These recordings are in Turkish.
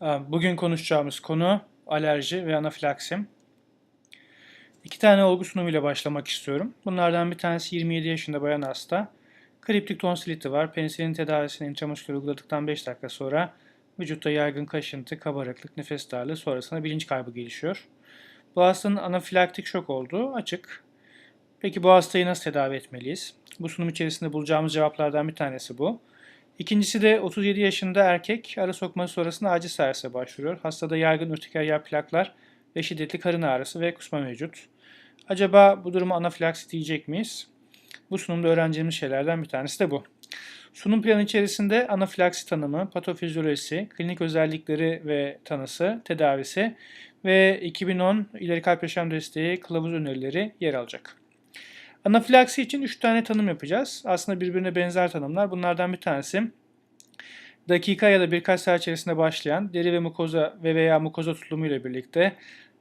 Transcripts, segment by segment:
Bugün konuşacağımız konu alerji ve anafilaksim. İki tane olgu sunumuyla başlamak istiyorum. Bunlardan bir tanesi 27 yaşında bayan hasta. Kriptik tonsiliti var. Penisilin tedavisini intramusküler uyguladıktan 5 dakika sonra vücutta yaygın kaşıntı, kabarıklık, nefes darlığı sonrasında bilinç kaybı gelişiyor. Bu hastanın anafilaktik şok olduğu açık. Peki bu hastayı nasıl tedavi etmeliyiz? Bu sunum içerisinde bulacağımız cevaplardan bir tanesi bu. İkincisi de 37 yaşında erkek ara sokması sonrasında acil servise başvuruyor. Hastada yaygın urtikerya plaklar ve şiddetli karın ağrısı ve kusma mevcut. Acaba bu durumu anafilaksit diyecek miyiz? Bu sunumda öğreneceğimiz şeylerden bir tanesi de bu. Sunum planı içerisinde anafilaksi tanımı, patofizyolojisi, klinik özellikleri ve tanısı, tedavisi ve 2010 ileri kalp yaşam desteği kılavuz önerileri yer alacak. Anafilaksi için 3 tane tanım yapacağız. Aslında birbirine benzer tanımlar. Bunlardan bir tanesi dakika ya da birkaç saat içerisinde başlayan deri ve mukoza ve veya mukoza tutulumu ile birlikte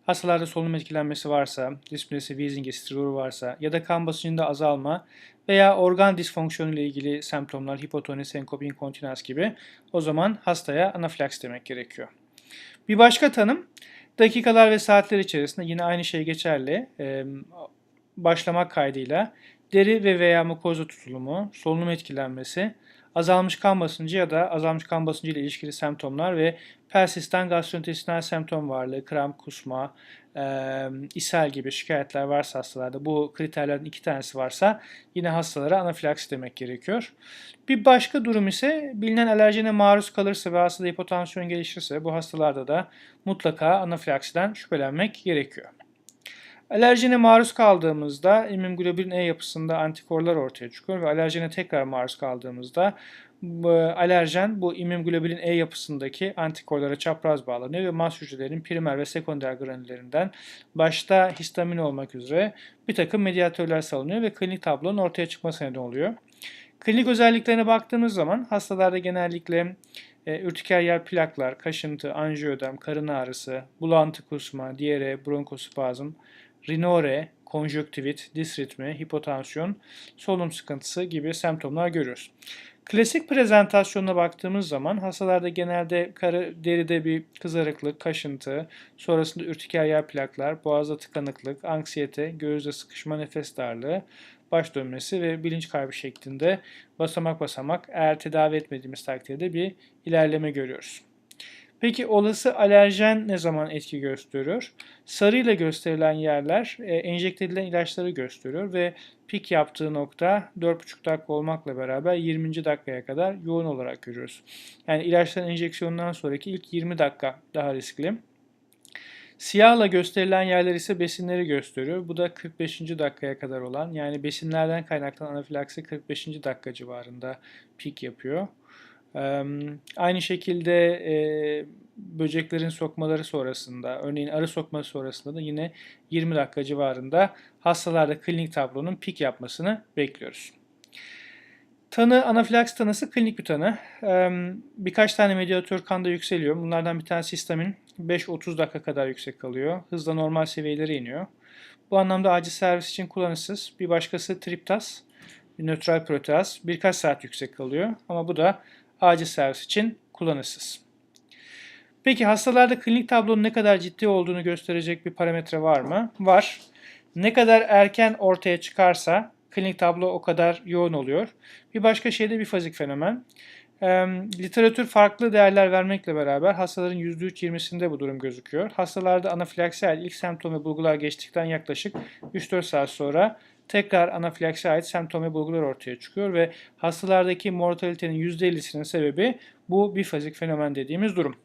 hastalarda solunum etkilenmesi varsa, dispnesi, wheezing, stridor varsa ya da kan basıncında azalma veya organ disfonksiyonu ile ilgili semptomlar, hipotoni, senkop, inkontinans gibi o zaman hastaya anafilaks demek gerekiyor. Bir başka tanım dakikalar ve saatler içerisinde yine aynı şey geçerli başlamak kaydıyla deri ve veya mukoza tutulumu, solunum etkilenmesi, azalmış kan basıncı ya da azalmış kan basıncı ile ilişkili semptomlar ve persistan gastrointestinal semptom varlığı, kramp, kusma, e, ishal gibi şikayetler varsa hastalarda bu kriterlerden iki tanesi varsa yine hastalara anafilaksi demek gerekiyor. Bir başka durum ise bilinen alerjene maruz kalırsa ve hastada hipotansiyon gelişirse bu hastalarda da mutlaka anafilaksiden şüphelenmek gerekiyor. Alerjene maruz kaldığımızda immunoglobulin E yapısında antikorlar ortaya çıkıyor ve alerjene tekrar maruz kaldığımızda bu alerjen bu immunoglobulin E yapısındaki antikorlara çapraz bağlanıyor ve mast hücrelerin primer ve sekonder granüllerinden başta histamin olmak üzere bir takım medyatörler salınıyor ve klinik tablonun ortaya çıkması neden oluyor. Klinik özelliklerine baktığımız zaman hastalarda genellikle e, ürtiker plaklar, kaşıntı, anjiödem, karın ağrısı, bulantı kusma, diyare, bronkospazm, rinore, konjöktivit, diz ritmi, hipotansiyon, solunum sıkıntısı gibi semptomlar görüyoruz. Klasik prezentasyonuna baktığımız zaman hastalarda genelde karı, deride bir kızarıklık, kaşıntı, sonrasında ürtiker plaklar, boğazda tıkanıklık, anksiyete, göğüste sıkışma, nefes darlığı, baş dönmesi ve bilinç kaybı şeklinde basamak basamak eğer tedavi etmediğimiz takdirde bir ilerleme görüyoruz. Peki olası alerjen ne zaman etki gösteriyor? Sarı ile gösterilen yerler e, enjekte edilen ilaçları gösteriyor ve pik yaptığı nokta 4,5 dakika olmakla beraber 20. dakikaya kadar yoğun olarak görüyoruz. Yani ilaçların enjeksiyonundan sonraki ilk 20 dakika daha riskli. Siyahla gösterilen yerler ise besinleri gösteriyor. Bu da 45. dakikaya kadar olan yani besinlerden kaynaklanan anafilaksi 45. dakika civarında pik yapıyor. Aynı şekilde e, böceklerin sokmaları sonrasında, örneğin arı sokması sonrasında da yine 20 dakika civarında hastalarda klinik tablonun pik yapmasını bekliyoruz. Tanı, anafilaks tanısı klinik bir tanı. Birkaç tane medyatör kanda yükseliyor. Bunlardan bir tanesi histamin 5-30 dakika kadar yüksek kalıyor. Hızla normal seviyelere iniyor. Bu anlamda acil servis için kullanışsız. Bir başkası triptas, nötral proteaz birkaç saat yüksek kalıyor. Ama bu da acil servis için kullanışsız. Peki hastalarda klinik tablonun ne kadar ciddi olduğunu gösterecek bir parametre var mı? Var. Ne kadar erken ortaya çıkarsa klinik tablo o kadar yoğun oluyor. Bir başka şey de bifazik fenomen. E, literatür farklı değerler vermekle beraber hastaların %3-20'sinde bu durum gözüküyor. Hastalarda anafilaksi ilk semptom ve bulgular geçtikten yaklaşık 3-4 saat sonra tekrar anafilaksi ait semptom ve bulgular ortaya çıkıyor ve hastalardaki mortalitenin %50'sinin sebebi bu bifazik fenomen dediğimiz durum.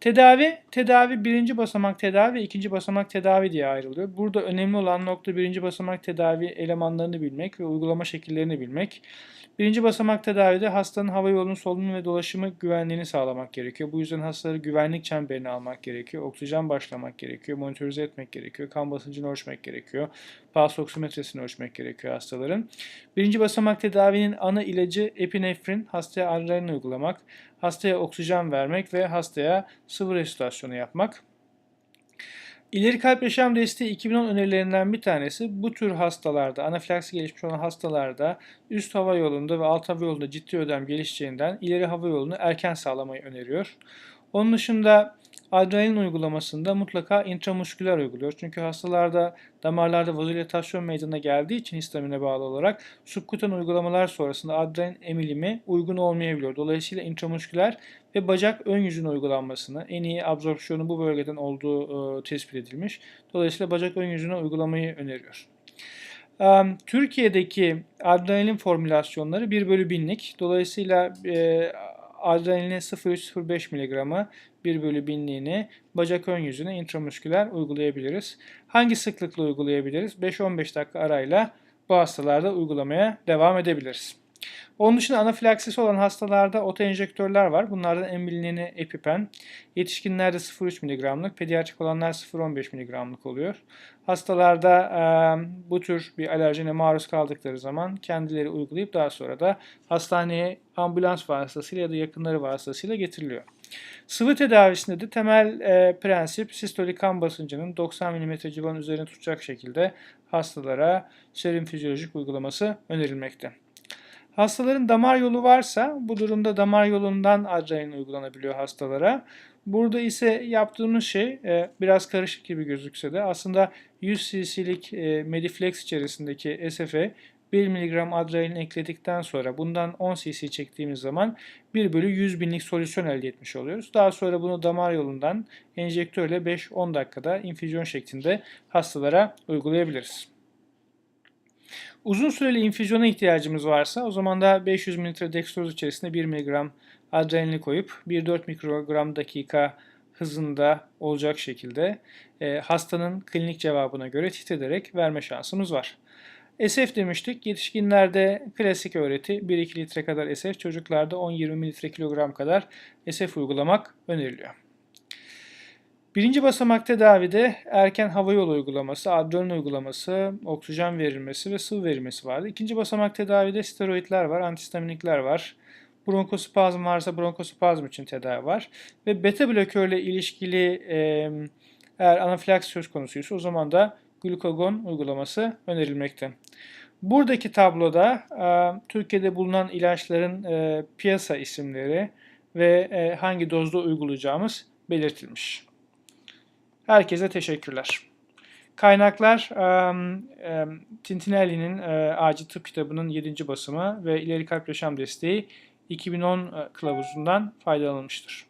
Tedavi, tedavi birinci basamak tedavi ve ikinci basamak tedavi diye ayrılıyor. Burada önemli olan nokta birinci basamak tedavi elemanlarını bilmek ve uygulama şekillerini bilmek. Birinci basamak tedavide hastanın hava yolunun solunum ve dolaşımı güvenliğini sağlamak gerekiyor. Bu yüzden hastaları güvenlik çemberine almak gerekiyor. Oksijen başlamak gerekiyor. Monitörize etmek gerekiyor. Kan basıncını ölçmek gerekiyor. Pulse oksimetresini ölçmek gerekiyor hastaların. Birinci basamak tedavinin ana ilacı epinefrin. Hastaya adrenalin uygulamak. Hastaya oksijen vermek ve hastaya sıvı resitasyonu yapmak. İleri kalp yaşam desteği 2010 önerilerinden bir tanesi bu tür hastalarda, anafilaksi gelişmiş olan hastalarda üst hava yolunda ve alt hava yolunda ciddi ödem gelişeceğinden ileri hava yolunu erken sağlamayı öneriyor. Onun dışında adrenalin uygulamasında mutlaka intramusküler uyguluyor. Çünkü hastalarda damarlarda vazodilatasyon meydana geldiği için histamine bağlı olarak subkutan uygulamalar sonrasında adrenalin emilimi uygun olmayabiliyor. Dolayısıyla intramusküler ve bacak ön yüzüne uygulanmasını en iyi absorpsiyonu bu bölgeden olduğu e, tespit edilmiş. Dolayısıyla bacak ön yüzüne uygulamayı öneriyor. Türkiye'deki adrenalin formülasyonları 1 bölü 1000'lik. Dolayısıyla e, adrenalini 0,3-0,5 mg'ı 1 bölü 1000'liğini bacak ön yüzüne intramusküler uygulayabiliriz. Hangi sıklıkla uygulayabiliriz? 5-15 dakika arayla bu hastalarda uygulamaya devam edebiliriz. Onun dışında anafilaksisi olan hastalarda otoenjektörler var. Bunlardan en bilineni EpiPen. Yetişkinlerde 0,3 mg'lık, pediatrik olanlar 0,15 mg'lık oluyor. Hastalarda e, bu tür bir alerjene maruz kaldıkları zaman kendileri uygulayıp daha sonra da hastaneye ambulans vasıtasıyla ya da yakınları vasıtasıyla getiriliyor. Sıvı tedavisinde de temel e, prensip sistolik kan basıncının 90 mm civarın üzerine tutacak şekilde hastalara serum fizyolojik uygulaması önerilmekte. Hastaların damar yolu varsa bu durumda damar yolundan adrenalin uygulanabiliyor hastalara. Burada ise yaptığımız şey e, biraz karışık gibi gözükse de aslında 100 cc'lik e, Mediflex içerisindeki SF'e 1 mg adrenalin ekledikten sonra bundan 10 cc çektiğimiz zaman 1 bölü 100 binlik solüsyon elde etmiş oluyoruz. Daha sonra bunu damar yolundan enjektörle 5-10 dakikada infüzyon şeklinde hastalara uygulayabiliriz. Uzun süreli infüzyona ihtiyacımız varsa o zaman da 500 ml dextroz içerisinde 1 mg adrenalini koyup 1-4 mikrogram dakika hızında olacak şekilde e, hastanın klinik cevabına göre titrederek verme şansımız var. SF demiştik. Yetişkinlerde klasik öğreti 1-2 litre kadar SF, çocuklarda 10-20 mililitre kilogram kadar SF uygulamak öneriliyor. Birinci basamak tedavide erken hava yolu uygulaması, adrenalin uygulaması, oksijen verilmesi ve sıvı verilmesi vardı. İkinci basamak tedavide steroidler var, antihistaminikler var. Bronkospazm varsa bronkospazm için tedavi var. Ve beta blokörle ilişkili eğer anafilaks söz konusuysa o zaman da glukagon uygulaması önerilmekte. Buradaki tabloda e, Türkiye'de bulunan ilaçların e, piyasa isimleri ve e, hangi dozda uygulayacağımız belirtilmiş. Herkese teşekkürler. Kaynaklar Tintinelli'nin Acil Tıp kitabının 7. basımı ve İleri Kalp Yaşam Desteği 2010 kılavuzundan faydalanılmıştır.